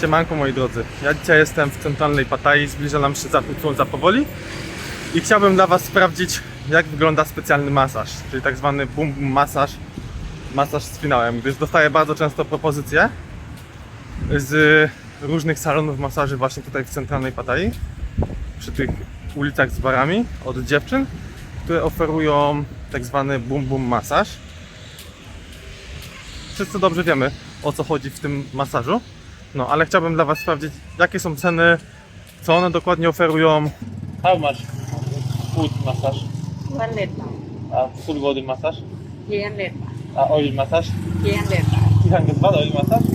Siemanko moi drodzy, ja dzisiaj jestem w centralnej Pattayyi, zbliża nam się zachód słońca powoli i chciałbym dla Was sprawdzić jak wygląda specjalny masaż, czyli tak zwany boom boom masaż, masaż z finałem, gdyż dostaję bardzo często propozycje z różnych salonów masaży właśnie tutaj w centralnej Pattayyi, przy tych ulicach z barami od dziewczyn, które oferują tak zwany boom boom masaż. Wszyscy dobrze wiemy o co chodzi w tym masażu. No, ale chciałbym dla Was sprawdzić, jakie są ceny, co one dokładnie oferują. How much food massage? One liter. A full body massage? 300 liter. A oil massage? 300 liter. 300 baht oil massage?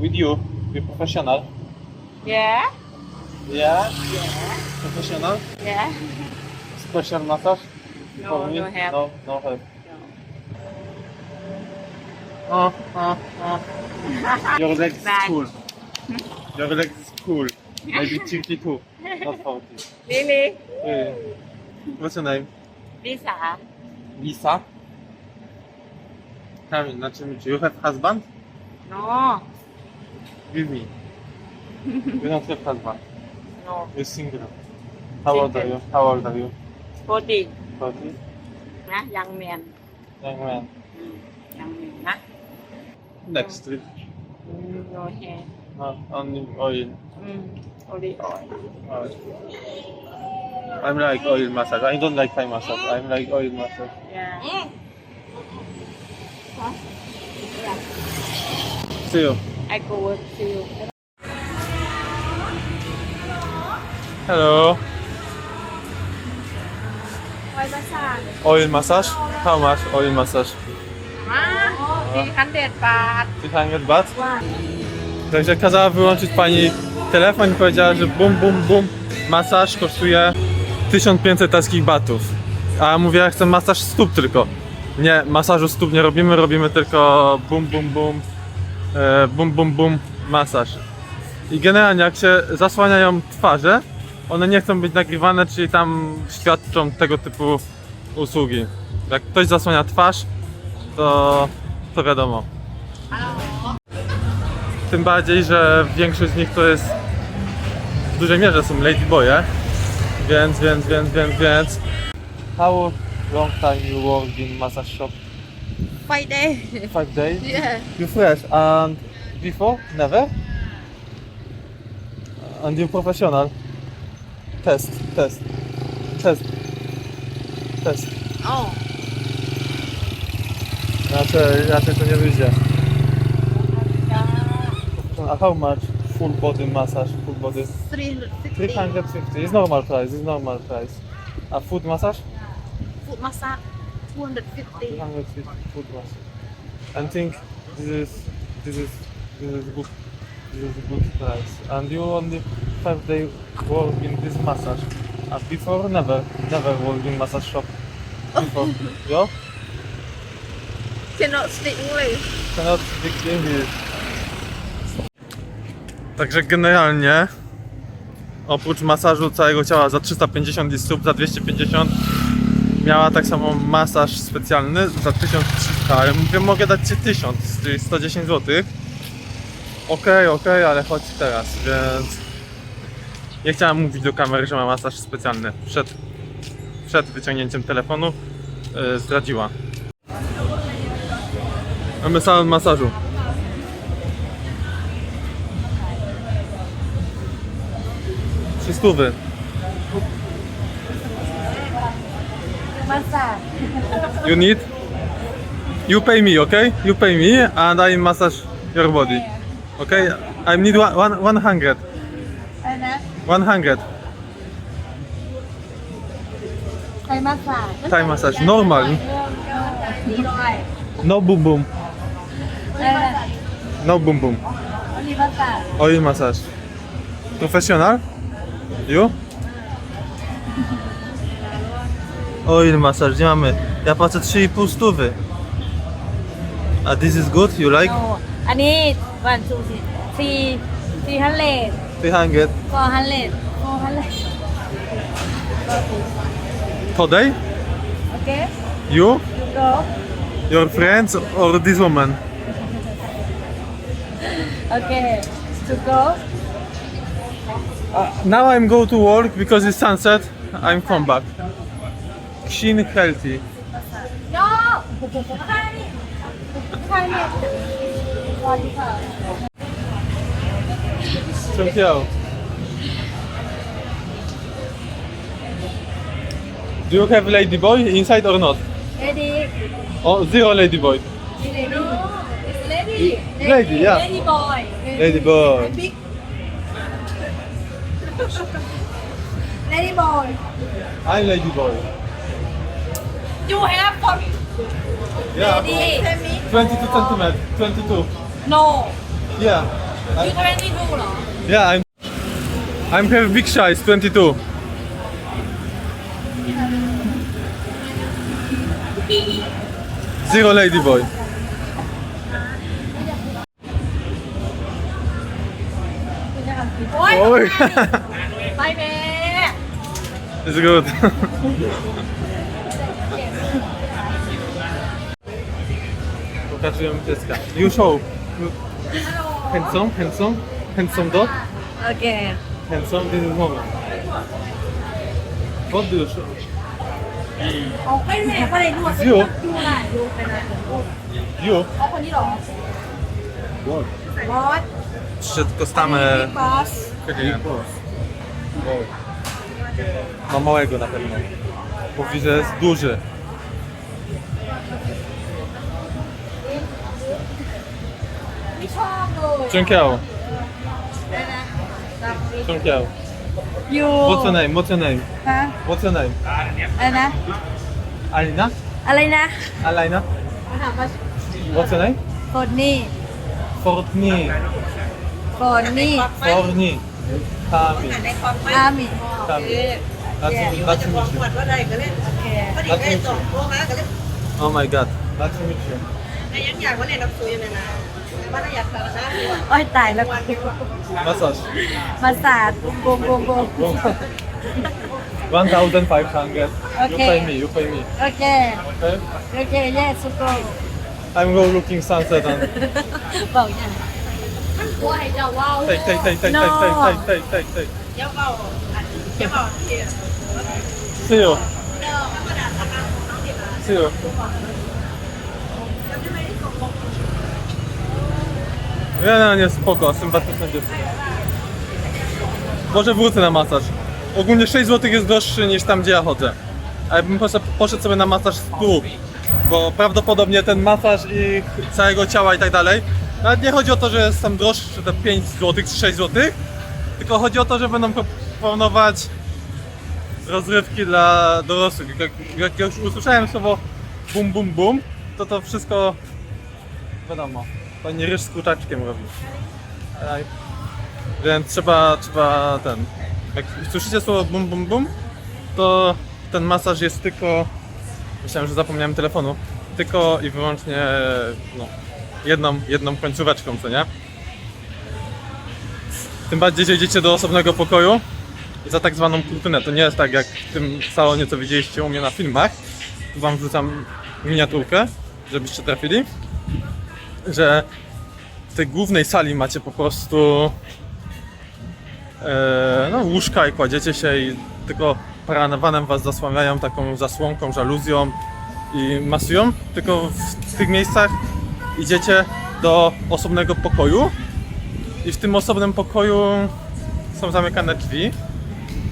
With you, you're professional. Yeah? Yeah? Yeah. Professional? Yeah. Special massage? No, no, help. No, no help. Your legs is cool. Your legs is cool. Maybe Tiki Not 40. Really? Yeah. What's your name? Lisa. Lisa? Tell me, not to meet you. You have husband? No. Give me. you don't have husband? No. You're single. How old are you? How old are you? 40. 40? Nah, young man. Young man. Next street. No hand. Ah, only oil. Mm, only oil. Ah. I'm like oil massage. I don't like Thai massage. I'm like oil massage. Yeah. Huh? yeah. See you. I go work. to you. Hello. Oil massage. Oil massage? How much oil massage? 500 baht. 500 baht? Także kazała wyłączyć pani telefon i powiedziała, że bum, bum, bum, masaż kosztuje 1500 taskich batów. A ja mówię, chcę masaż stóp tylko. Nie, masażu stóp nie robimy, robimy tylko bum, bum, bum, e, bum, bum, bum, masaż. I generalnie jak się zasłaniają twarze, one nie chcą być nagrywane, czyli tam świadczą tego typu usługi. Jak ktoś zasłania twarz, to to wiadomo. Tym bardziej, że większość z nich to jest w dużej mierze są ladyboye, więc, więc, więc, więc, więc. How long time you work in massage shop? Five days. Five days? Yeah. You fresh and before? Never? And you professional? Test, test, test, test. Oh. Raczej, raczej to nie wyjdzie. A how much full body massage, full body? 350. It's normal price, it's normal price. A food massage? Food massage, 250. 250 food massage. I think this is, this is, this is good. This is good price. And you only five day work in this massage. And before never, never work in massage shop. Before, yeah? Cannot speak English Cannot speak English. Także generalnie oprócz masażu całego ciała za 350 i stóp za 250 miała tak samo masaż specjalny za 1300, ale mówię mogę dać Ci 1000, czyli 110 zł. Okej, okej, ale chodź teraz, więc nie chciałem mówić do kamery, że ma masaż specjalny. Przed, przed wyciągnięciem telefonu yy, zdradziła. Mamy salon masażu. Trzy stówy. Masaż. You need? You pay me, okay? You pay me and I massage your body. Okay? I need one, one, 100. 100. Thai massage. Thai massage. Normal. No, no, no. no boom boom. อะไรนะ No boom boom. อันนี้มาซา Oil massage. Professional? You? Oil massage, gdzie mamy? Ja płacę 3,5 stówy. A this is good? You like? โนอันนี้วันซูซี่สี่สี่ฮันเลด 300. ฟอร์ฮันเลดฟอร์ฮันเลด Today? โอเค You? ยูโร Your friends or this woman? Okay, to go. Uh, now I'm go to work because it's sunset. I'm come back. Kshin healthy. No! Check. Do you have ladyboy inside or not? Lady. Oh, zero ladyboy. Zero. Lady. Lady, yeah. Lady boy. Lady boy. And big. lady boy. I'm lady boy. You have for Yeah. Lady. 22 centimeters. 22. No. Yeah. I'm, you 22 no? Yeah, I'm. I'm have big size 22. Zero lady boy. Oy. Bye, man. It's good. You show. Handsome, handsome, handsome dog. Okay. Handsome, this is woman. What do you show? You? You? What? What? Przetestamy Pass. Big No małego na pewno. Bo widzę, że jest duży. Which one What's your name? What's your name? ฮะ What's your name? อะไรนะ Alina? อะไรนะ Alina? ถามว่า What's your name? คนนี่ Fortney. คนนี่ Fortney. Kami. อามิ Kami. That's, that's me. ว่าได้ก็เล่น โอเค พอดีได้สองตัวมาก็เล่น Oh my god. That's me. ในยังอยากว่าเล่นนักซุยเลยนะว่าถ้าอยากสารนะดีกว่า โอ้ยตายแล้ว Massage. มาสาดโกงโกงโกง 1500. You Okay. pay me. You pay me. โอเค Okay? โอเคเย้สุโก I'm go looking sunset and บอกอย่าง我还叫哇 take No. take take take take take. spoko, sympatyczna dziewczyna. Może wrócę na masaż. Ogólnie 6 zł jest droższy niż tam, gdzie ja chodzę. A jakbym poszedł, poszedł sobie na masaż z prób, bo prawdopodobnie ten masaż i całego ciała i tak dalej. Nawet nie chodzi o to, że jest tam droższy te 5 zł czy 6 zł, tylko chodzi o to, że będą proponować rozrywki dla dorosłych. Jak, już usłyszałem słowo bum bum bum, to to wszystko wiadomo, pani ryż z kurczaczkiem robi. Więc trzeba, trzeba ten. Jak słyszycie słowo bum bum bum, to ten masaż jest tylko. Myślałem, że zapomniałem telefonu. Tylko i wyłącznie no, jedną, jedną końcóweczką, co nie? Tym bardziej, że idziecie do osobnego pokoju za tak zwaną kurtynę. To nie jest tak jak w tym salonie, co widzieliście u mnie na filmach. Tu wam wrzucam miniaturkę, żebyście trafili że w tej głównej sali macie po prostu e, no, łóżka i kładziecie się i tylko paranowanem was zasłaniają taką zasłonką, żaluzją i masują, tylko w tych miejscach idziecie do osobnego pokoju i w tym osobnym pokoju są zamykane drzwi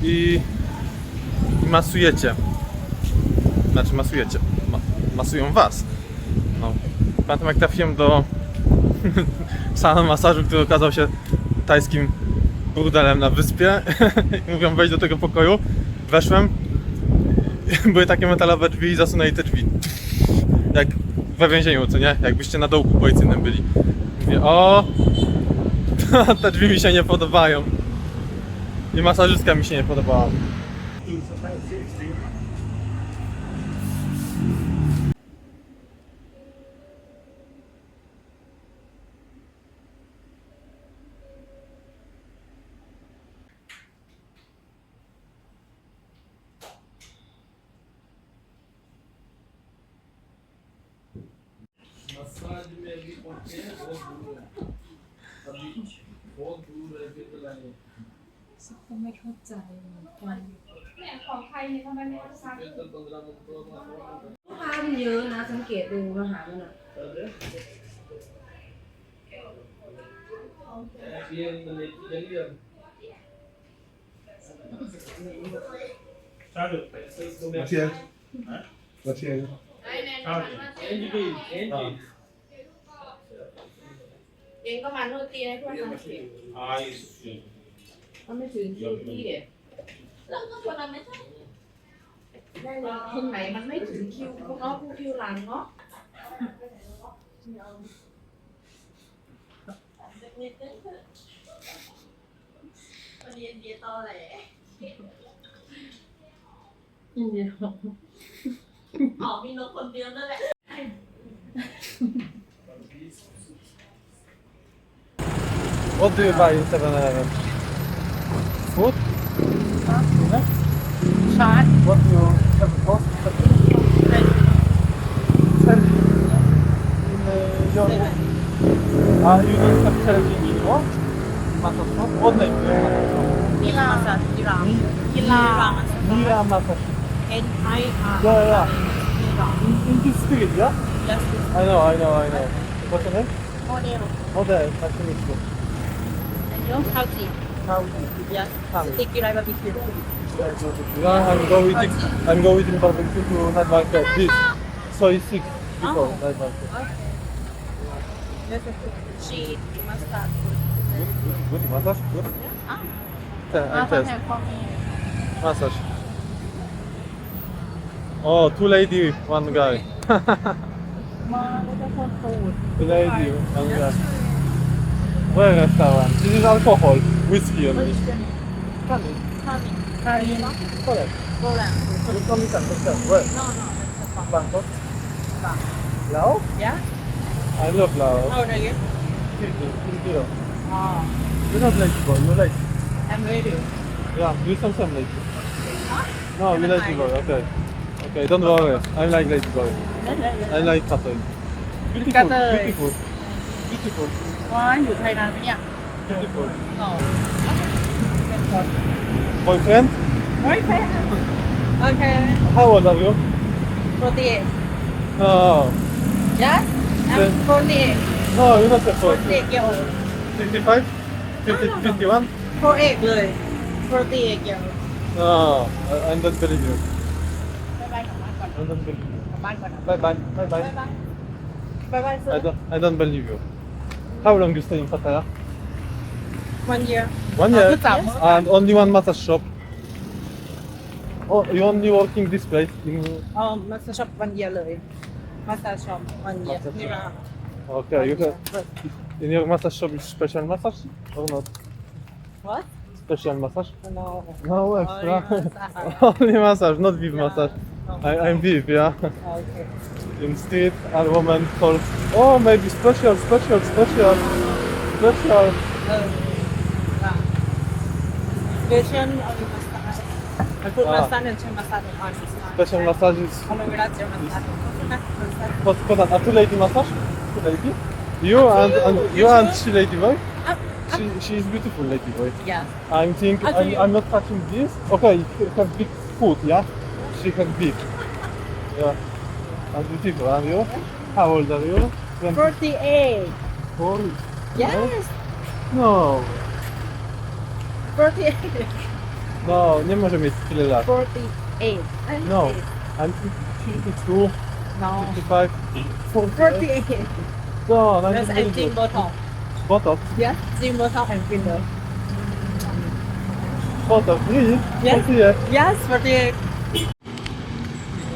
i, i masujecie. Znaczy masujecie, ma, masują was. No. Pamiętam jak trafiłem do salonu masażu, który okazał się tajskim burdelem na wyspie mówią wejść do tego pokoju. Weszłem, były takie metalowe drzwi i zasunęli te drzwi. Jak we więzieniu, co nie? Jakbyście na dołku policyjnym byli. Mówię, o, te drzwi mi się nie podobają. I masażystka mi się nie podobała. นี่ทำไมไม่เอาซักลูกค้ามันเยอะนะ สังเกตดูอาหารมันอะ Maciej. Maciej. เองก็มาโนตีให้เพื่อนทำเสียงมันไม่ถึงคิวพี่เด็แล้วก็คนนั้นไม่ใช่ ได้เลยคนไหนมันไม่ถึงคิวพวกน้องพวกคิวหลังเนาะเรียนเดียตอแหลยินเดียอ๋อมีนกคนเดียวนั่นแหละ What do you buy in 7-Eleven? Food? Yeah? ชาร์ side. What you have got 아, 유니 캡처링 이거 맞았어? 뭔데? 이라 마사지, 이라 이라 마사지, 이라 마사지. N I R. Yeah, yeah. In, in this street, yeah. Yes. I know, I know, I know. What's your name? Model. Model. Nice to meet you. 안녕, 하우지. 하우지. Yes. 스테이크 라이브 비키로. No, I'm going with it. I'm going with barbecue to night market. This. So it's six people oh. night market. She must start. Good, good, good. Ah. Massage? Ah, Te- and Rafa test. for me. Massage. Oh, two lady, one guy. Two lady, one guy. Where is that one? This is alcohol, whiskey only. Coming. Coming. าวมีคารีเนาะ Correct. โบราณ You come in Pakistan. Where? no no Bangkok. Laos? yeah I love Laos. how old are you Fifty, fifty. oh You're not lady boy, you like. I'm ready Yeah, you some some lady. No, you lady boy. Okay. Okay, don't worry. I like lady boy. I like Katay. Beautiful, Katay. beautiful, beautiful, ว้าอยู่ไทยนานไหมเนี่ย beautiful. อ๋อ Boyfriend? โอเคโอเค How old are you? โปรตีน Oh, yes I'm 48 no, you're not a 48 year old 55? 50, 51? 48เลย48 year old No, I, I don't believe you. บายบายกลับบ้านก่อน I don't believe you. กลับบ้านก่อนนะ Bye bye, bye บาย bye. บายบายบาย I don't, I don't believe you. How long you stay in Pattaya? one year One year. Good job. And only one massage shop. Oh, you only working this place in อ๋อมาสช็อป one year เลยมาสช็อป one year Massage shop. นี่ละ Okay, you have in your massage shop is special massage or not? what Special massage? no No extra. massage. Only massage, not VIP massage. I, I'm VIP, yeah. okay In street, and woman calls. Oh, maybe special, special, special, special. เอออ่ะ Special massage. Foot ah. massage and chin massage and. Special massage is... Collaborative massage. A two-lady massage? Two-lady? You and, and you and she lady boy? She, she is beautiful lady boy. Yeah. I'm thinking I'm, I'm not touching this. Okay, her big foot, yeah? She has big. Yeah. And beautiful, are you? How old are you? 48. 40? Yes. No. 48 No, nie może mieć tyle lat. 48 No. I'm 52, no 55, 48 No, I'm yes just I'm very doing good. botox yes doing botox and filler Botox, really? Yes. Yeah. yes 48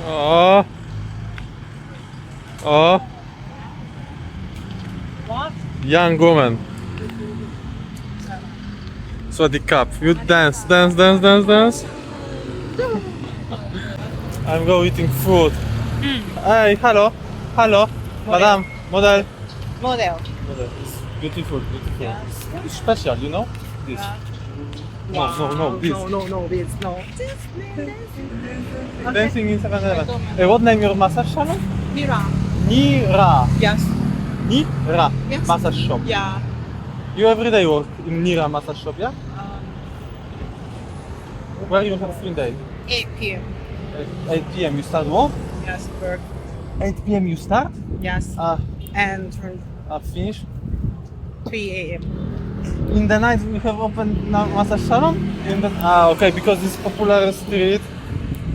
O. O. what Young woman. Sweaty cup. You dance, dance, dance, dance, dance. I'm go eating food. Hey, hello, hello, madam, model. model Model. It's beautiful, beautiful. It's special, you know? This. No, no, no, this. no no no this no Dancing in 7-Eleven. Hey, what name your massage salon? Mira Nira. yes Nira. Yes. Massage shop. yeah You everyday work in Nira massage shop, yeah? Um, Where you have free day? 8 p.m. 8 p.m. you start work? Yes, work. 8 p.m. you start? Yes. Uh, And uh, finish? 3 a.m. In the night we have open massage salon? In the, ah, okay, because this popular street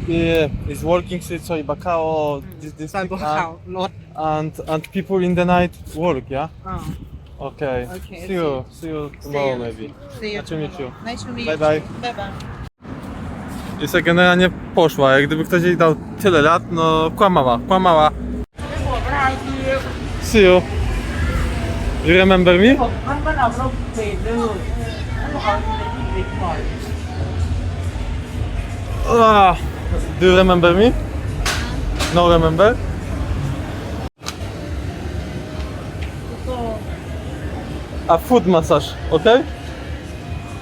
yeah, is working street, sorry, Bacao, this, mm. this Cyber ah. and, and people in the night work, yeah? Oh. Okay. Okay, See you, see you tomorrow maybe. See you Nice to meet you. Nice to meet Bye you. bye. Bye bye. I se generalnie poszła, jak gdyby ktoś jej dał tyle lat, no kłamała, kłamała. See you. You remember me? Ah, do you remember me? No remember? A foot massage, okay?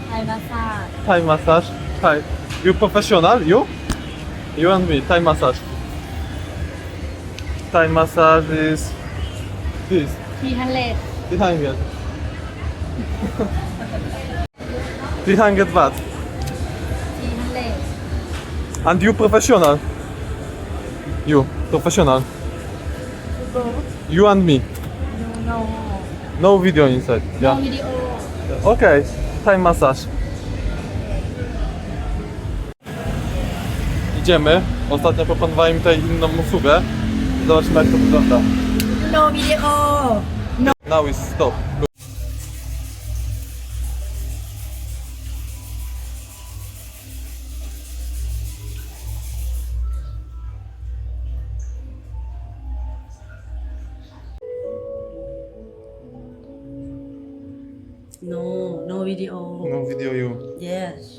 Thai massage. Thai massage. Thai. You professional? You? You and me. Thai massage. Thai massage is this. 300. 300. 300 300. And you professional? You professional? You and me. No video inside. Yeah. No video. Okay. Time massage. Idziemy. Ostatnio proponowałem tutaj inną usługę. Zobaczmy jak to wygląda. No video. No. Now is stop. Video. No video you. Yes.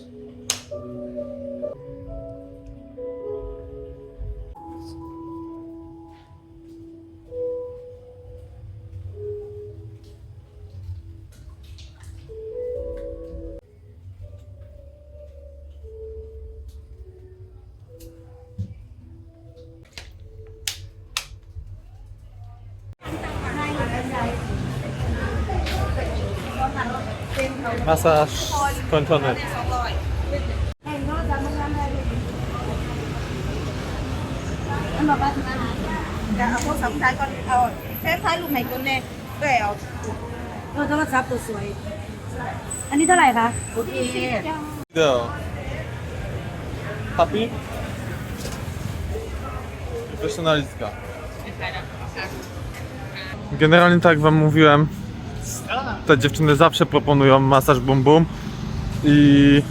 อา เออโทรศัพท์ตัวสวย อันนี้เท่าไหร่คะ โอเค Video. Happy? Profesjonalistka. Generalnie tak jak wam mówiłem, te dziewczyny zawsze proponują masaż bum bum i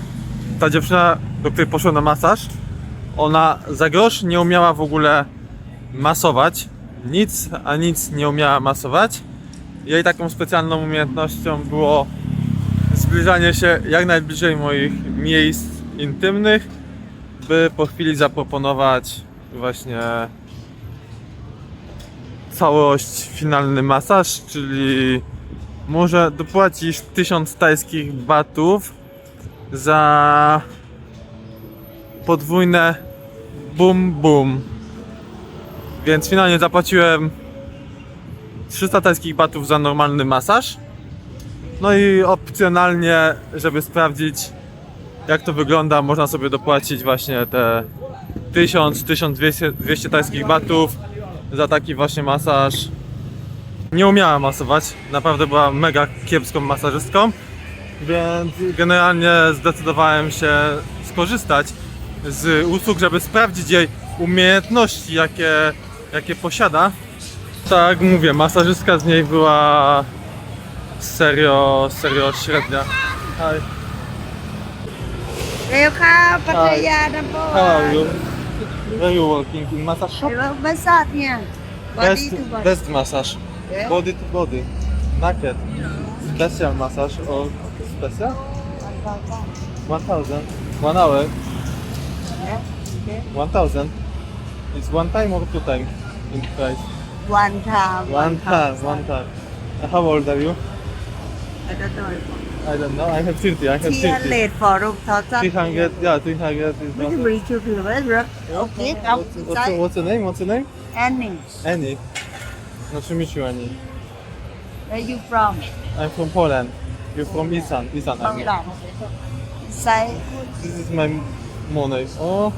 ta dziewczyna, do której poszła na masaż, ona za grosz nie umiała w ogóle masować, nic, a nic nie umiała masować. Jej taką specjalną umiejętnością było zbliżanie się jak najbliżej moich miejsc intymnych, by po chwili zaproponować właśnie całość, finalny masaż, czyli może dopłacisz 1000 tajskich batów za podwójne bum bum. Więc finalnie zapłaciłem 300 tajskich batów za normalny masaż. No i opcjonalnie, żeby sprawdzić jak to wygląda, można sobie dopłacić właśnie te 1000-1200 200 tajskich batów za taki właśnie masaż Nie umiała masować, naprawdę była mega kiepską masażystką, więc generalnie zdecydowałem się skorzystać z usług, żeby sprawdzić jej umiejętności, jakie, jakie posiada. Tak jak mówię, masażystka z niej była serio, serio średnia. Hi. เร็วค่ะพัทยาดัมโบ How are you? Where you working? In massage shop? เร็วมาสาดเนี่ย body Best, to body best massage. Body to body. Naked. Special massage or special? 1000. One hour. Okay. 1000. It's one time or two times in price? One time. One time. One time. How old are you? I don't know. I don't know. I have 30. I have 30. late for rooftop. 300. Yeah, 300 is not. Okay. What's, what's, what's name? What's your name? Annie. Annie. Nice to meet you, Annie. where you from I'm from Poland. You're from Isan, Isan. I mean. Inside, This is my money. Oh,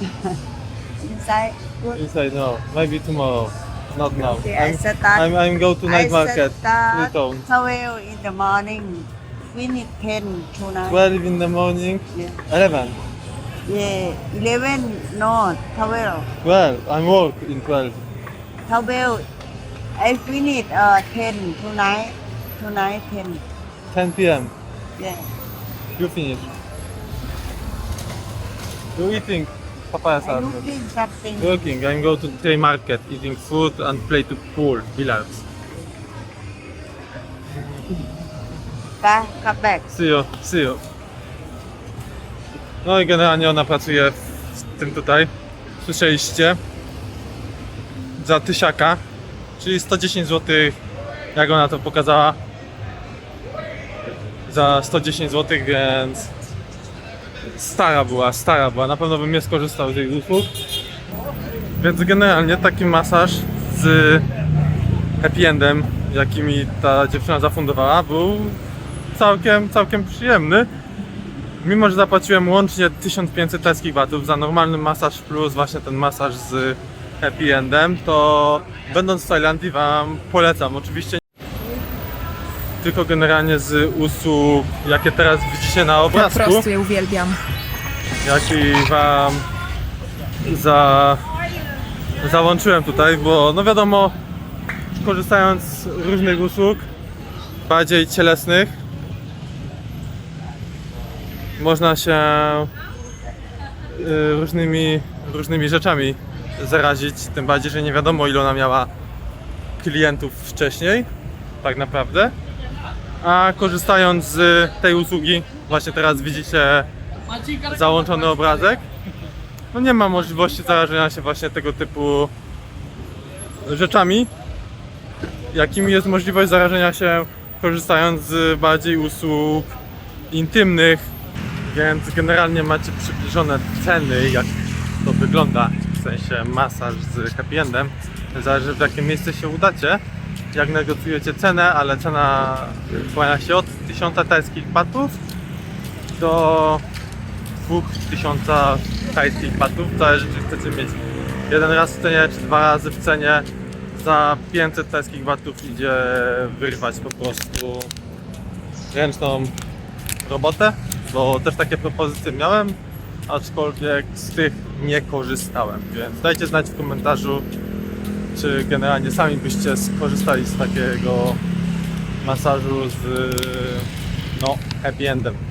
inside. inside no. Maybe tomorrow. Not now. Okay, I I'm, start. I'm, I'm go to night I market. Luton. 12 in the morning. Finish 10 tonight. 12 in the morning. Yeah. 11. Yeah, 11, no, 12. 12. I'm work in 12. 12. I finish uh, 10 tonight. Tonight 10. 10 p.m. Yeah. You finish. You eating papaya I'm salad. looking something. Working. I'm go to the market, eating food and play to pool, billiards. Bye, come back. See you, see you. No i generalnie ona pracuje w tym tutaj. Słyszeliście? Za tysiaka, czyli 110 zł, jak ona to pokazała. Za 110 zł, więc stara była, stara była. Na pewno bym nie skorzystał z jej usług. Więc generalnie taki masaż z happy endem, jaki mi ta dziewczyna zafundowała, był całkiem, całkiem przyjemny. Mimo, że zapłaciłem łącznie 1500 tajskich batów za normalny masaż plus właśnie ten masaż z happy endem, to będąc w Tajlandii Wam polecam. Oczywiście tylko generalnie z usług, jakie teraz widzicie na Po obrazku, prostu je uwielbiam. jaki Wam za, załączyłem tutaj, bo no wiadomo, korzystając z różnych usług, bardziej cielesnych, można się y, różnymi, różnymi rzeczami zarazić, tym bardziej, że nie wiadomo ile ona miała klientów wcześniej, tak naprawdę. A korzystając z tej usługi, właśnie teraz widzicie załączony obrazek, no nie ma możliwości zarażenia się właśnie tego typu rzeczami, jakimi jest możliwość zarażenia się korzystając z bardziej usług intymnych, więc generalnie macie przybliżone ceny, jak to wygląda, w sensie masaż z happy endem. Zależy w jakie miejsce się udacie, jak negocjujecie cenę, ale cena kłania się od 1000 tajskich batów do 2000 tajskich batów. Zależy czy chcecie mieć jeden raz w cenie, czy dwa razy w cenie. Za 500 tajskich batów idzie wyrwać po prostu ręczną robotę, bo też takie propozycje miałem, aczkolwiek z tych nie korzystałem, więc dajcie znać w komentarzu, czy generalnie sami byście skorzystali z takiego masażu z no, happy endem.